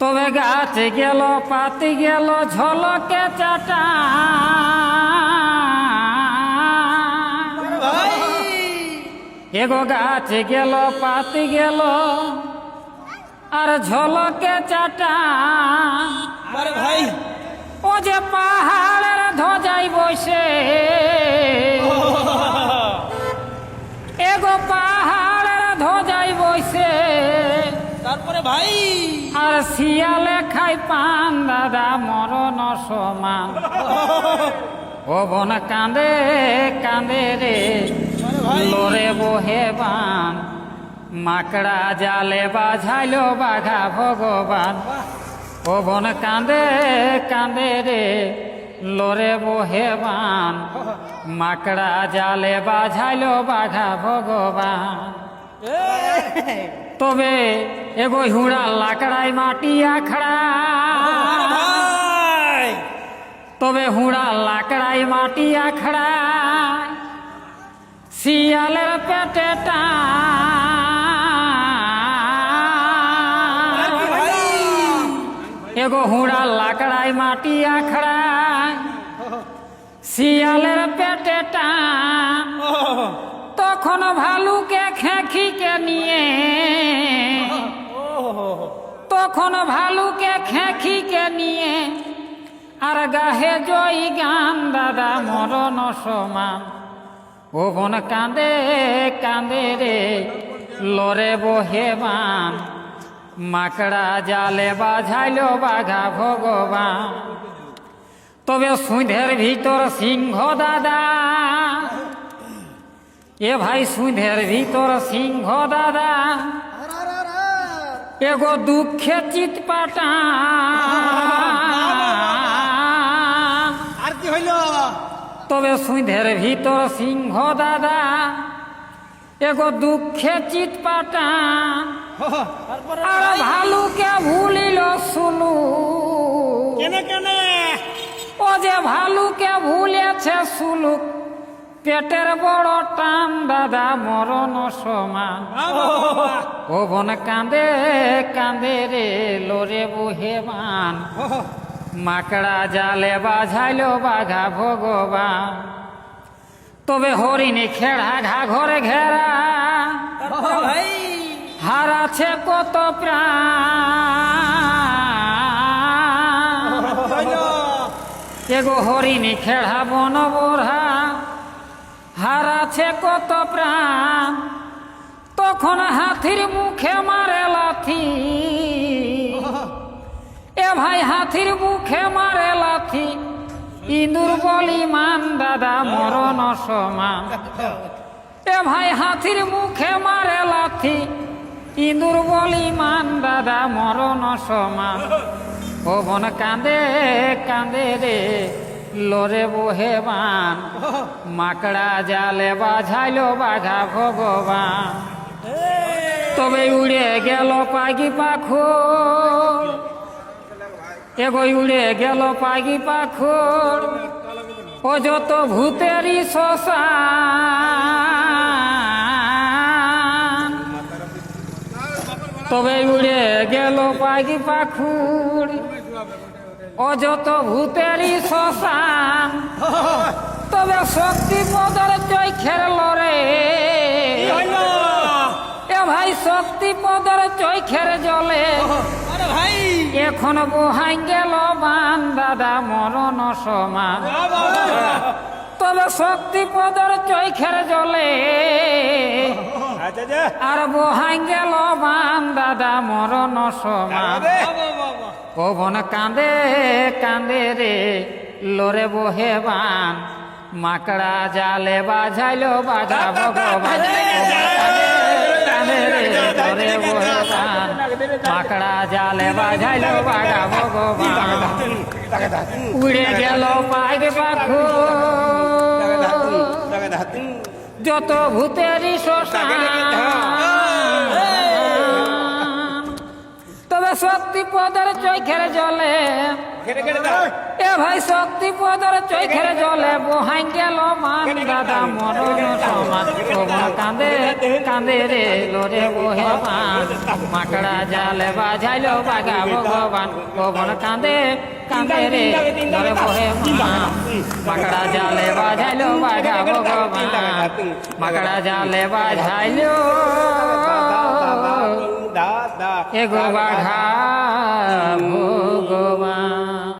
তবে গাছ গেল পাতি গেল ঝলকে চাটা। এগো গাছ গেল পাতি গেল আর ঝলকে চাটা। ভাই! ও যে পাহাড়ের ধ্বজাই বসে। এগো পাহাড়ের ধ্বজাই বসে তারপরে ভাই। আর শিয়ালে খাই পান দাদা মরণ সমান ও বন কাঁদে কাঁদে রে। লোরে বহে বান। মাকড়া জালে বাঝাইল বাঘা ভগবান। ও বন কাঁদে কাঁদে রে। লোরে বহে বান মাকড়া জালে বাঝাইল বাঘা ভগবান। তবে এগো হুড়া লাকড়াই মাটি আখড়া। তবে হুড়া লাকড়াই মাটি আখড়া। শিয়ালের পেটে টান। এগো হুড়া লাকড়াই মাটি আখড়া, শিয়ালের পেটে তখন ভালুকে খেখিকে নিয়ে, তখন ভালুকে খেখিকে নিয়ে, আর গাহে জয় গান, দাদা মরণ সমান। ও বন কাঁদে কাঁদে রে লরে বহে বান মাকড়া জালে বাঝাইল বাঘা ভগবান। তবে সুঁধের ভিতর সিংহ দাদা। এ ভাই সুঁধের ভিতর সিংহ দাদা। এগো দুঃখে চিত পাটা আর কি হইল? তবে সুঁধের ভিতর সিংহ দাদা। এগো দুঃখে চিত পাটা আর ভালুকে ভুলিল শুনু কেনে কেনে? ও যে ভালুকে ভুলেছে সুলুক পেটের বড় টান দাদা মরণ সমান। ও বন কাঁদে কাঁদে রে লোরে বুহে মান। মাকড়া জালে বাঝাইল বাঘা ভগবান। তবে হরিণী খেড়া ঘা ঘরে ঘেরা। ভাই। হারাছে কত প্রাণ। হরিণী খেড়া বন বোরহা হারাছে কত প্রাণ। তখন হাতির মুখে মারে লাথি। এ ভাই হাতির মুখে মারে লাথি। ইঁদুর বলি মান, দাদা মরণ সমান এ ভাই হাতির মুখে মারে লাথি। ইঁদুর বলি মান দাদা মরণ সমান ও বন কাঁদে কাঁদে রে, লোরে বহে বান। মাকড়া জালে বাঝাইল বাঘা ভগবান। তবে উড়ে গেল পাগি পাখো এগো উড়ে গেল পাগি পাখর। ও যত ভূতেরই শ্মশান। তবে উড়ে গেল পাগি পাখুর ও যত ভূতেরই শ্মশান তবে শক্তি পদর লরে কি হইল এ ভাই শক্তি পদর চৈখের জলে। ভাই এখন বহাই গেল বান, দাদা মরণ সমান তবে শক্তি পদর চৈখের জলে আচ্ছা আর বহাই গেল বান দাদা মরণ সমান পবন কাঁদে কাঁদে রে লোরে বহে বান মাকড়া জালে বাজাইল বাজা ভগবান রে বহে বান মাকড়া জালে বাজাইল বাজা ভগবান উড়ে গেল পাইক পাখো যত ভূতেরই শ্মশান। তবে শক্তি পদের চৈখের জলে। এ ভাই শক্তি পদর চৈখের জলে বহাই গেল মান দাদা মরণ সমান কাঁদে কাঁদে রে লোরে বহে মান। মাকড়া জালে বাজাইলো বাগা ভগবান। পবন কাঁদে কাঁদে রে লোরে বহে মান মাকড়া জালে বাজাইলো বাগা ভগবান মাকড়া জালে বাজাইলো এগো বাঘা ভগবান